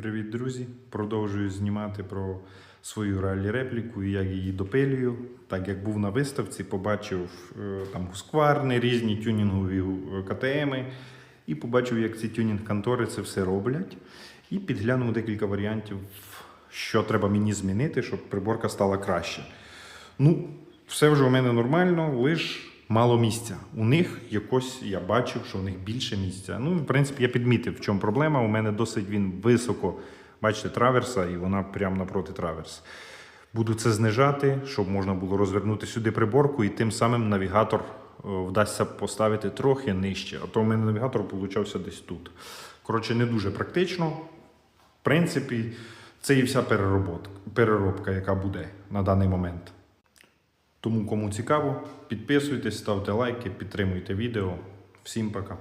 Привіт, друзі! Продовжую знімати про свою ралі-репліку і як її допилюю. Так як був на виставці, побачив е, там скварни, різні тюнінгові е, КТМи, і побачив, як ці тюнінг-контори це все роблять. І підглянув декілька варіантів, що треба мені змінити, щоб приборка стала краще. Ну, все вже у мене нормально, лише мало місця. У них якось я бачив, що у них більше місця. Ну, в принципі, я підмітив, в чому проблема. У мене досить він високо, бачите, траверса, і вона прямо напроти траверс. Буду це знижати, щоб можна було розвернути сюди приборку, і тим самим навігатор е, вдасться поставити трохи нижче. А то у мене навігатор получався десь тут. Коротше, не дуже практично. В принципі, це і вся переробка, яка буде на даний момент. Тому кому цікаво, підписуйтесь, ставте лайки, підтримуйте відео. Всім пока.